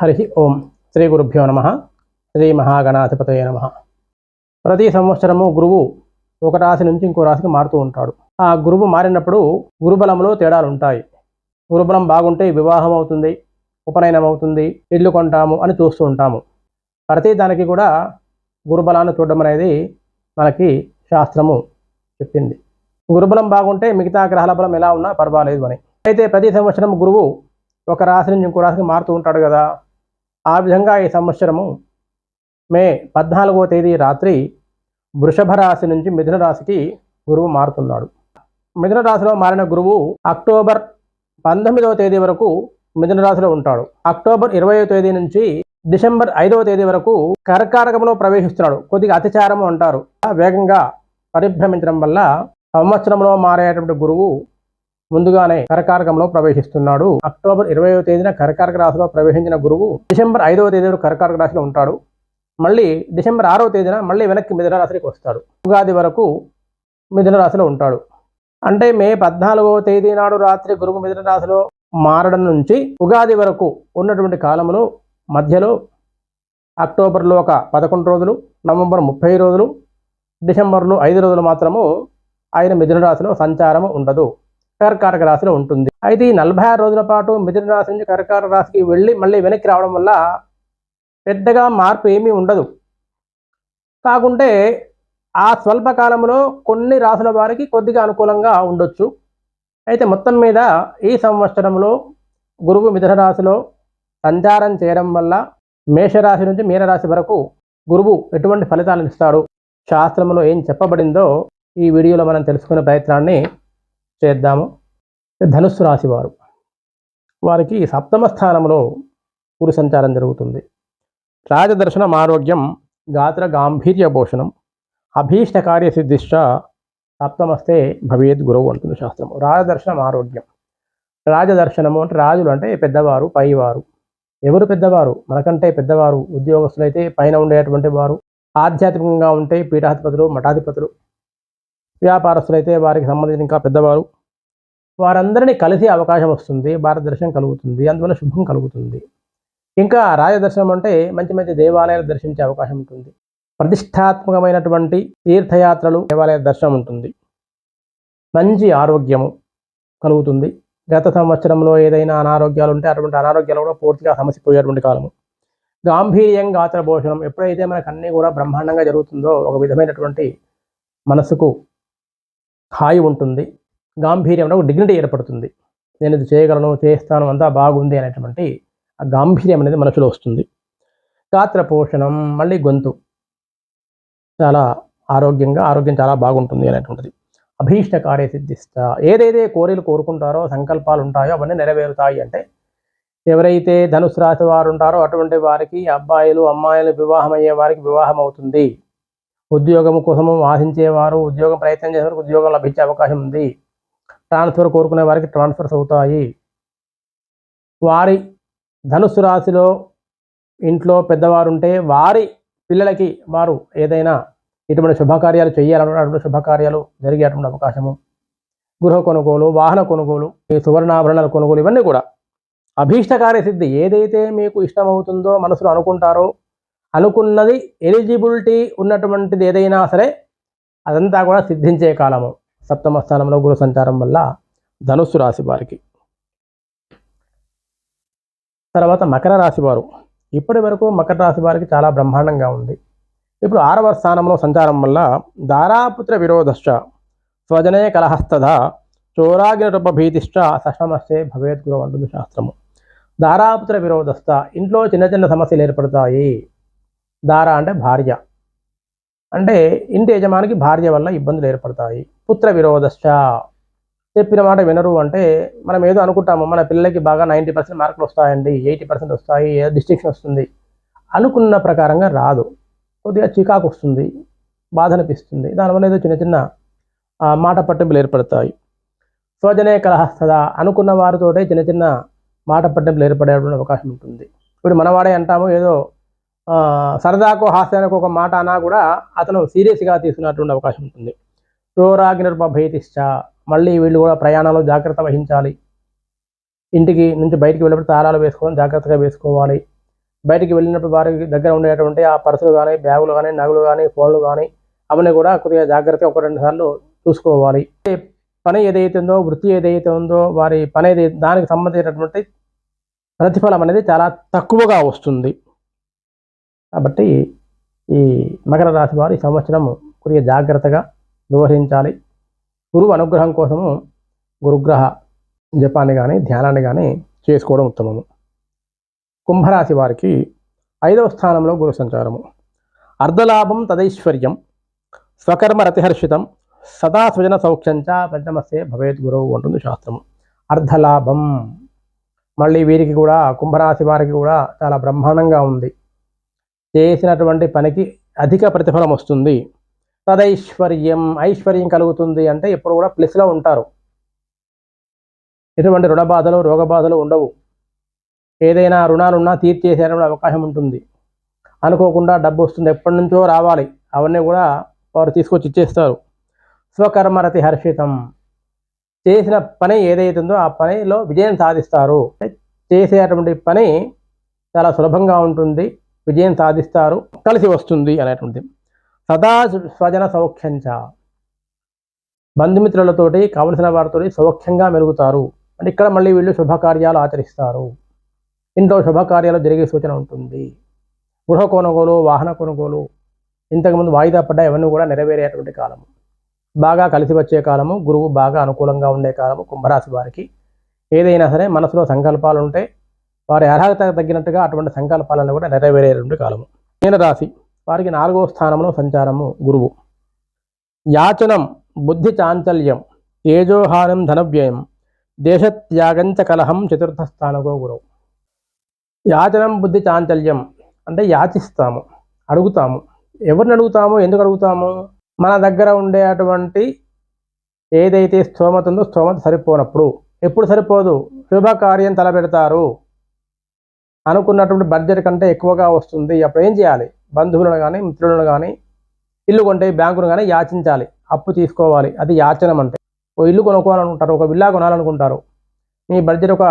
హరి ఓం శ్రీ గురుభ్యో నమ. శ్రీ మహాగణాధిపతయ నమ. ప్రతి సంవత్సరము గురువు ఒక రాశి నుంచి ఇంకో రాశికి మారుతూ ఉంటాడు. ఆ గురువు మారినప్పుడు గురుబలంలో తేడాలు ఉంటాయి. గురుబలం బాగుంటే వివాహం అవుతుంది ఉపనయనం అవుతుంది ఇల్లు కొంటాము అని చూస్తూ ఉంటాము. ప్రతి దానికి కూడా గురుబలాన్ని చూడడం అనేది మనకి శాస్త్రము చెప్పింది. గురుబలం బాగుంటే మిగతా గ్రహాల బలం ఎలా ఉన్నా పర్వాలేదు అని. అయితే ప్రతి సంవత్సరం గురువు ఒక రాశి నుంచి ఇంకో రాశికి మారుతూ ఉంటాడు కదా. ఆ విధంగా ఈ సంవత్సరము మే పద్నాలుగో తేదీ రాత్రి వృషభ రాశి నుంచి మిథున రాశికి గురువు మారుతున్నాడు. మిథున రాశిలో మారిన గురువు అక్టోబర్ పంతొమ్మిదవ తేదీ వరకు మిథున రాశిలో ఉంటాడు. అక్టోబర్ ఇరవయో తేదీ నుంచి డిసెంబర్ ఐదవ తేదీ వరకు కర్కాటకంలో ప్రవేశిస్తున్నాడు. కొద్దిగా అతిచారము అంటారు. వేగంగా పరిభ్రమించడం వల్ల సంవత్సరంలో మారేటువంటి గురువు ముందుగానే కరకారకంలో ప్రవేశిస్తున్నాడు. అక్టోబర్ ఇరవయో తేదీన కరకారక రాశిలో ప్రవేశించిన గురువు డిసెంబర్ ఐదవ తేదీ కరకారక రాశిలో ఉంటాడు. మళ్ళీ డిసెంబర్ ఆరవ తేదీన మళ్ళీ వెనక్కి మిథున రాశికి వస్తాడు. ఉగాది వరకు మిథున రాశిలో ఉంటాడు. అంటే మే పద్నాలుగవ తేదీ నాడు రాత్రి గురువు మిథున రాశిలో మారడం నుంచి ఉగాది వరకు ఉన్నటువంటి కాలంలో మధ్యలో అక్టోబర్లో ఒక పదకొండు రోజులు నవంబర్ ముప్పై రోజులు డిసెంబర్లో ఐదు రోజులు మాత్రము ఆయన మిథున రాశిలో సంచారము ఉండదు. కర్కాటక రాశిలో ఉంటుంది. అయితే ఈ నలభై ఆరు రోజుల పాటు మిథున రాశి నుంచి కర్కాటక రాశికి వెళ్ళి మళ్ళీ వెనక్కి రావడం వల్ల పెద్దగా మార్పు ఏమీ ఉండదు. కాకుంటే ఆ స్వల్పకాలంలో కొన్ని రాసుల వారికి కొద్దిగా అనుకూలంగా ఉండొచ్చు. అయితే మొత్తం మీద ఈ సంవత్సరంలో గురువు మిథున రాశిలో సంచారం చేయడం వల్ల మేషరాశి నుంచి మీనరాశి వరకు గురువు ఎటువంటి ఫలితాలను ఇస్తాడు శాస్త్రంలో ఏం చెప్పబడిందో ఈ వీడియోలో మనం తెలుసుకునే ప్రయత్నాన్ని చేద్దాము. ధనుస్సు రాశి వారు వారికి సప్తమ స్థానంలో గురు సంచారం జరుగుతుంది. రాజదర్శనం ఆరోగ్యం గాత్ర గాంభీర్య భూషణం అభీష్ట కార్యసిద్ధిష్ట సప్తమస్తే భవేద్ గురువు అంటుంది శాస్త్రం రాజదర్శనం ఆరోగ్యం రాజదర్శనము అంటే రాజులు అంటే పెద్దవారు పైవారు. ఎవరు పెద్దవారు? మనకంటే పెద్దవారు ఉద్యోగస్తులైతే పైన ఉండేటువంటి వారు. ఆధ్యాత్మికంగా ఉంటే పీఠాధిపతులు మఠాధిపతులు వ్యాపారస్తులైతే వారికి సంబంధించిన ఇంకా పెద్దవారు వారందరినీ కలిసే అవకాశం వస్తుంది భారత దర్శనం కలుగుతుంది అందువల్ల శుభం కలుగుతుంది. ఇంకా రాజదర్శనం అంటే మంచి మంచి దేవాలయాలు దర్శించే అవకాశం ఉంటుంది. ప్రతిష్టాత్మకమైనటువంటి తీర్థయాత్రలు దేవాలయ దర్శనం ఉంటుంది. మంచి ఆరోగ్యము కలుగుతుంది. గత సంవత్సరంలో ఏదైనా అనారోగ్యాలు ఉంటే అటువంటి అనారోగ్యాలు కూడా పూర్తిగా సమసిపోయేటువంటి కాలము. గాంభీర్యం గాత్ర భోషణం ఎప్పుడైతే మనకు అన్నీ కూడా బ్రహ్మాండంగా జరుగుతుందో ఒక విధమైనటువంటి మనసుకు హాయి ఉంటుంది. గాంభీర్యం ఒక డిగ్నిటీ ఏర్పడుతుంది. నేను ఇది చేయగలను చేస్తాను అంతా బాగుంది అనేటువంటి ఆ గాంభీర్యం అనేది మనసులో వస్తుంది. గాత్ర పోషణం మళ్ళీ గొంతు. చాలా ఆరోగ్యంగా ఆరోగ్యం చాలా బాగుంటుంది అనేటువంటిది. అభీష్ట కార్యసిద్ధిస్త. ఏదైతే కోరికలు కోరుకుంటారో సంకల్పాలు ఉంటాయో అవన్నీ నెరవేరుతాయి అంటే ఎవరైతే ధనుసు రాశి వారు ఉంటారో అటువంటి వారికి అబ్బాయిలు అమ్మాయిలు వివాహం అయ్యే వారికి వివాహం అవుతుంది ఉద్యోగం కోసము ఆశించేవారు ఉద్యోగం ప్రయత్నం చేసే ఉద్యోగం లభించే అవకాశం ఉంది. ట్రాన్స్ఫర్ కోరుకునే వారికి ట్రాన్స్ఫర్స్ అవుతాయి. వారి ధనుసు రాశిలో ఇంట్లో పెద్దవారు ఉంటే వారి పిల్లలకి వారు ఏదైనా ఇటువంటి శుభకార్యాలు చేయాలన్నటువంటి శుభకార్యాలు జరిగేటువంటి అవకాశము. గృహ కొనుగోలు వాహన కొనుగోలు ఈ సువర్ణాభరణాల కొనుగోలు ఇవన్నీ కూడా అభీష్టకార్య సిద్ధి ఏదైతే మీకు ఇష్టమవుతుందో మనసులో అనుకుంటారో అనుకున్నది ఎలిజిబిలిటీ ఉన్నటువంటిది ఏదైనా సరే అదంతా కూడా సిద్ధించే కాలము. సప్తమ స్థానంలో గురు సంచారం వల్ల ధనుస్సు రాశి వారికి. తర్వాత మకర రాశి వారు. ఇప్పటి వరకు మకర రాశి వారికి చాలా బ్రహ్మాండంగా ఉంది. ఇప్పుడు ఆరవ స్థానంలో సంచారం వల్ల దారాపుత్ర విరోధశ్చ స్వజనే కలహస్తద చోరాగ్నిరూప భీతిష్ట సష్టమస్తే భవేద్గురు అంటుంది శాస్త్రము. దారాపుత్ర విరోధస్థ ఇంట్లో చిన్న చిన్న సమస్యలు ఏర్పడతాయి. దార అంటే భార్య. అంటే ఇంటి యజమానికి భార్య వల్ల ఇబ్బందులు ఏర్పడతాయి. పుత్ర విరోధశ్చ. చెప్పిన మాట వినరు అంటే మనం ఏదో అనుకుంటాము మన పిల్లలకి బాగా నైంటీ పర్సెంట్ మార్కులు వస్తాయండి ఎయిటీ పర్సెంట్ వస్తాయి ఏదో డిస్టింక్షన్ వస్తుంది? అనుకున్న ప్రకారంగా రాదు. కొద్దిగా చికాకు వస్తుంది బాధ అనిపిస్తుంది దానివల్ల ఏదో చిన్న చిన్న మాట పట్టింపులు ఏర్పడతాయి. స్వజనే కలహస్తదా అనుకున్న వారితోటే చిన్న చిన్న మాట పట్టింపులు ఏర్పడేటువంటి అవకాశం ఉంటుంది. ఇప్పుడు మనవాడే అంటాము ఏదో సరదాకు హాస్యానికి ఒక మాట అన్నా కూడా అతను సీరియస్గా తీసుకున్నటువంటి అవకాశం ఉంటుంది. చోరాగ్నిర్భ భీతిశ్చ మళ్ళీ వీళ్ళు కూడా ప్రయాణంలో జాగ్రత్త వహించాలి. ఇంటికి నుంచి బయటికి వెళ్ళినప్పుడు తాళాలు వేసుకోవడం జాగ్రత్తగా వేసుకోవాలి. బయటికి వెళ్ళినప్పుడు వారికి దగ్గర ఉండేటువంటి ఆ పర్సులు కానీ బ్యాగులు కానీ నగలు కానీ ఫోన్లు కానీ అవన్నీ కూడా కొద్దిగా జాగ్రత్తగా ఒక రెండు సార్లు చూసుకోవాలి. పని ఏదైతే ఉందో వృత్తి ఏదైతే ఉందో వారి పని ఏదైతే దానికి సంబంధించినటువంటి ప్రతిఫలం అనేది చాలా తక్కువగా వస్తుంది. కాబట్టి ఈ మకర రాశి వారు ఈ సంవత్సరం కొద్దిగా జాగ్రత్తగా వ్యవహరించాలి. గురువు అనుగ్రహం కోసము గురుగ్రహ జపాన్ని కానీ ధ్యానాన్ని కానీ చేసుకోవడం ఉత్తమము. కుంభరాశి వారికి ఐదవ స్థానంలో గురు సంచారము. అర్ధలాభం తదైశ్వర్యం. స్వకర్మ రతిహర్షితం. సదా స్వజన సౌఖ్యంచ పంచమస్తే భవేత్ గురువు అంటుంది శాస్త్రము. అర్ధలాభం. మళ్ళీ వీరికి కూడా కుంభరాశి వారికి కూడా చాలా బ్రహ్మాండంగా ఉంది. చేసినటువంటి పనికి అధిక ప్రతిఫలం వస్తుంది. తదైశ్వర్యం ఐశ్వర్యం కలుగుతుంది అంటే ఎప్పుడు కూడా ప్లస్లో ఉంటారు. ఎటువంటి రుణ బాధలు రోగ బాధలు ఉండవు. ఏదైనా రుణాలున్నా తీర్చేసేటువంటి అవకాశం ఉంటుంది. అనుకోకుండా డబ్బు వస్తుంది ఎప్పటి నుంచో రావాలి. అవన్నీ కూడా వారు తీసుకొచ్చి ఇచ్చేస్తారు. స్వకర్మరతి హర్షితం. చేసిన పని ఏదైతుందో ఆ పనిలో విజయం సాధిస్తారు. చేసేటువంటి పని చాలా సులభంగా ఉంటుంది. విజయం సాధిస్తారు కలిసి వస్తుంది అనేటువంటిది. సదా స్వజన సౌఖ్యంచ. బంధుమిత్రులతోటి కావలసిన వారితో సౌఖ్యంగా మెలుగుతారు. అంటే ఇక్కడ మళ్ళీ వీళ్ళు శుభకార్యాలు ఆచరిస్తారు. ఇంట్లో శుభకార్యాలు జరిగే సూచన ఉంటుంది. గృహ కొనుగోలు వాహన కొనుగోలు ఇంతకుముందు వాయిదా పడ్డ ఇవన్నీ కూడా నెరవేరేటువంటి కాలము. బాగా కలిసి వచ్చే కాలము గురువు బాగా అనుకూలంగా ఉండే కాలము కుంభరాశి వారికి. ఏదైనా సరే మనసులో సంకల్పాలు ఉంటే వారి అర్హత తగ్గినట్టుగా అటువంటి సంకల్పాలను కూడా నెరవేరేటువంటి కాలము. మీనరాశి వారికి నాలుగో స్థానంలో సంచారము గురువు. యాచనం బుద్ధి చాంచల్యం తేజోహారం ధనవ్యయం దేశత్యాగంచ కలహం చతుర్థ స్థానకో గురువు. యాచనం బుద్ధి చాంచల్యం అంటే యాచిస్తాము అడుగుతాము. ఎవరిని అడుగుతాము ఎందుకు అడుగుతాము? మన దగ్గర ఉండే అటువంటి ఏదైతే స్తోమత ఉందో స్తోమత సరిపోనప్పుడు. ఎప్పుడు సరిపోదు? శుభకార్యం తలపెడతారు. అనుకున్నటువంటి బడ్జెట్ కంటే ఎక్కువగా వస్తుంది. అప్పుడు ఏం చేయాలి? బంధువులను కానీ మిత్రులను కానీ ఇల్లు కొంటే బ్యాంకును కానీ యాచించాలి. అప్పు తీసుకోవాలి. అది యాచనం అంటే. ఓ ఇల్లు కొనుక్కోవాలనుకుంటారు ఒక విల్లా కొనాలనుకుంటారు. మీ బడ్జెట్ ఒక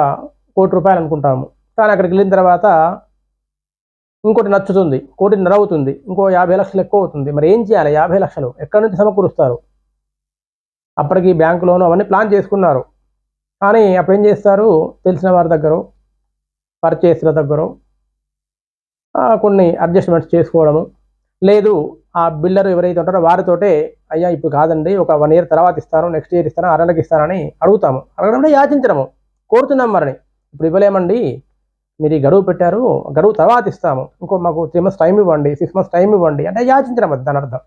కోటి రూపాయలు అనుకుంటాము. కానీ అక్కడికి వెళ్ళిన తర్వాత ఇంకోటి నచ్చుతుంది కోటి అవుతుంది ఇంకో యాభై లక్షలు ఎక్కువ అవుతుంది. మరి ఏం చేయాలి? యాభై లక్షలు ఎక్కడి నుంచి సమకూరుస్తారు? అప్పటికి బ్యాంకు లోను అవన్నీ ప్లాన్ చేసుకున్నారు. కానీ అప్పుడు ఏం చేస్తారు? తెలిసిన వారి దగ్గర పర్చేస్ల దగ్గర కొన్ని అడ్జస్ట్మెంట్స్ చేసుకోవడము. లేదు ఆ బిల్డర్ ఎవరైతే ఉంటారో వారితోటే అయ్యా ఇప్పుడు కాదండి ఒక వన్ ఇయర్ తర్వాత ఇస్తాను నెక్స్ట్ ఇయర్ ఇస్తాను ఆరు నెలకి ఇస్తానని అడుగుతాము. అడగడం యాచించడము కోరుతున్నాం మరని. ఇప్పుడు ఇవ్వలేమండి మీరు గడువు పెట్టారు గడువు తర్వాత ఇస్తాము. ఇంకో మాకు త్రీ మంత్స్ టైం ఇవ్వండి సిక్స్ మంత్స్ టైం ఇవ్వండి అంటే యాచించడం అది దాని అర్థం.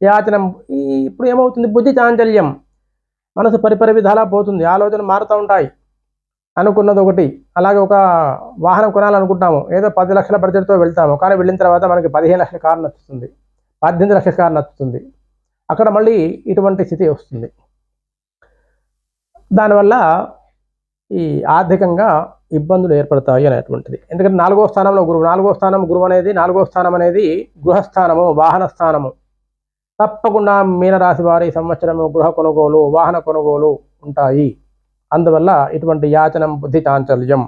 యాచనం ఈ ఇప్పుడు ఏమవుతుంది? బుద్ధి చాంచల్యం. మనసు పరిపరి విధాలా పోతుంది ఆలోచన మారుతూ ఉంటాయి. అనుకున్నది ఒకటి. అలాగే ఒక వాహనం కొనాలనుకుంటాము. ఏదో పది లక్షల బడ్జెట్తో వెళ్తాము. కానీ వెళ్ళిన తర్వాత మనకి పదిహేను లక్షల కారు నచ్చుతుంది. పద్దెనిమిది లక్షల కారు నచ్చుతుంది. అక్కడ మళ్ళీ ఇటువంటి స్థితి వస్తుంది. దానివల్ల ఈ ఆర్థికంగా ఇబ్బందులు ఏర్పడతాయి అనేటువంటిది. ఎందుకంటే నాలుగో స్థానంలో గురువు నాలుగో స్థానం గురువు అనేది నాలుగో స్థానం అనేది గృహస్థానము వాహన స్థానము. తప్పకుండా మీనరాశి వారి సంవత్సరము గృహ కొనుగోలు వాహన కొనుగోలు ఉంటాయి. అందువల్ల ఇటువంటి యాచనం బుద్ధి చాంచల్యం.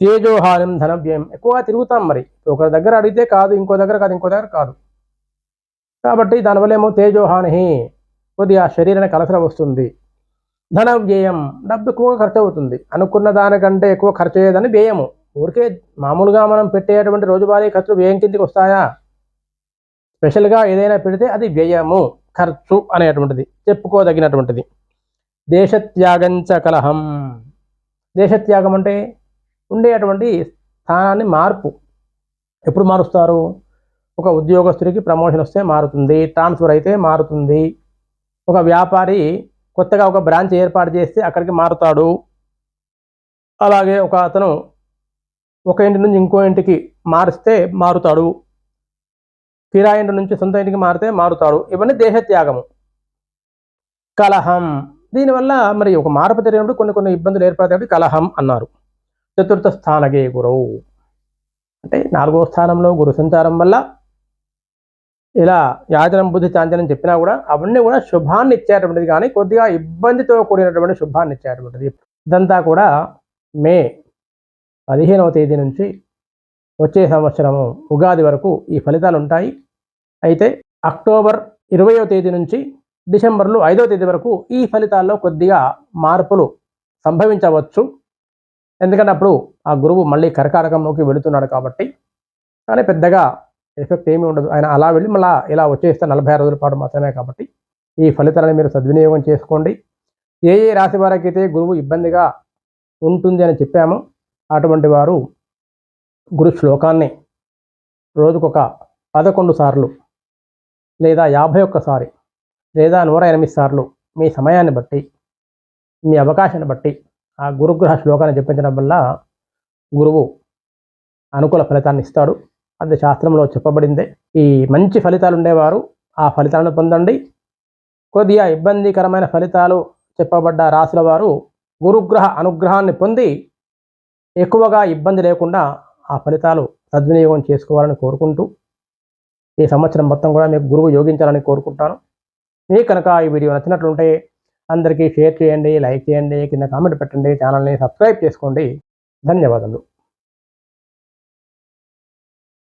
తేజోహారం ధనవ్యయం ఎక్కువగా తిరుగుతాం మరి. ఒకరి దగ్గర అడిగితే కాదు ఇంకో దగ్గర కాదు ఇంకో దగ్గర కాదు. కాబట్టి దానివల్ల ఏమో తేజోహాని కొద్దిగా శరీరానికి కలసర వస్తుంది. ధన వ్యయం డబ్బు ఎక్కువ ఖర్చు అవుతుంది అనుకున్న దానికంటే ఎక్కువ ఖర్చు అయ్యేదని వ్యయము. ఊరికే మామూలుగా మనం పెట్టేటువంటి రోజువారీ ఖర్చులు వ్యయం కిందికి వస్తాయా? స్పెషల్గా ఏదైనా పెడితే అది వ్యయము ఖర్చు అనేటువంటిది చెప్పుకోదగినటువంటిది. దేశత్యాగంచ కలహం. దేశత్యాగం అంటే ఉండేటువంటి స్థానాన్ని మార్పు. ఎప్పుడు మారుస్తారు? ఒక ఉద్యోగస్తుడికి ప్రమోషన్ వస్తే మారుతుంది ట్రాన్స్ఫర్ అయితే మారుతుంది. ఒక వ్యాపారి కొత్తగా ఒక బ్రాంచ్ ఏర్పాటు చేస్తే అక్కడికి మారుతాడు. అలాగే ఒక అతను ఒక ఇంటి నుంచి ఇంకో ఇంటికి మారిస్తే మారుతాడు. కిరాయింటి నుంచి సొంత ఇంటికి మారితే మారుతాడు. ఇవన్నీ దేశత్యాగము. కలహం. దీనివల్ల మరి ఒక మార్పు జరిగినప్పుడు కొన్ని కొన్ని ఇబ్బందులు ఏర్పడతాయి కలహం అన్నారు. చతుర్థ స్థానగే గురువు. అంటే నాలుగో స్థానంలో గురు సంచారం వల్ల ఇలా యాజనం బుద్ధి చాంచనం చెప్పినా కూడా అవన్నీ కూడా శుభాన్ని ఇచ్చేటువంటిది కానీ కొద్దిగా ఇబ్బందితో కూడినటువంటి శుభాన్ని ఇచ్చేటువంటిది ఇదంతా కూడా మే పదిహేనవ తేదీ నుంచి వచ్చే సంవత్సరము ఉగాది వరకు ఈ ఫలితాలు ఉంటాయి అయితే అక్టోబర్ ఇరవయో తేదీ నుంచి డిసెంబర్లో ఐదో తేదీ వరకు ఈ ఫలితాల్లో కొద్దిగా మార్పులు సంభవించవచ్చు. ఎందుకంటే అప్పుడు ఆ గురువు మళ్ళీ కర్కాటకంలోకి వెళుతున్నాడు కాబట్టి. కానీ పెద్దగా ఎఫెక్ట్ ఏమీ ఉండదు. ఆయన అలా వెళ్ళి మళ్ళీ ఇలా వచ్చేస్తే నలభై రోజుల పాటు మాత్రమే కాబట్టి ఈ ఫలితాలను మీరు సద్వినియోగం చేసుకోండి. ఏ ఏ రాశి వారికైతే గురువు ఇబ్బందిగా ఉంటుంది అని చెప్పామో అటువంటి వారు గురు శ్లోకాన్ని రోజుకొక పదకొండు సార్లు లేదా యాభై ఒక్కసారి లేదా నూట ఎనిమిది సార్లు మీ సమయాన్ని బట్టి మీ అవకాశాన్ని బట్టి ఆ గురుగ్రహ శ్లోకాన్ని చెప్పించడం వల్ల గురువు అనుకూల ఫలితాన్ని ఇస్తాడు. అది శాస్త్రంలో చెప్పబడిందే. ఈ మంచి ఫలితాలు ఉండేవారు ఆ ఫలితాలను పొందండి. కొద్దిగా ఇబ్బందికరమైన ఫలితాలు చెప్పబడ్డ రాసుల వారు గురుగ్రహ అనుగ్రహాన్ని పొంది ఎక్కువగా ఇబ్బంది లేకుండా ఆ ఫలితాలు సద్వినియోగం చేసుకోవాలని కోరుకుంటూ ఈ సంవత్సరం మొత్తం కూడా మీకు గురువు యోగించాలని కోరుకుంటాను. మీకు కనుక ఈ వీడియో నచ్చినట్లుంటే అందరికీ షేర్ చేయండి లైక్ చేయండి కింద కామెంట్ పెట్టండి ఛానల్ని సబ్స్క్రైబ్ చేసుకోండి. ధన్యవాదాలు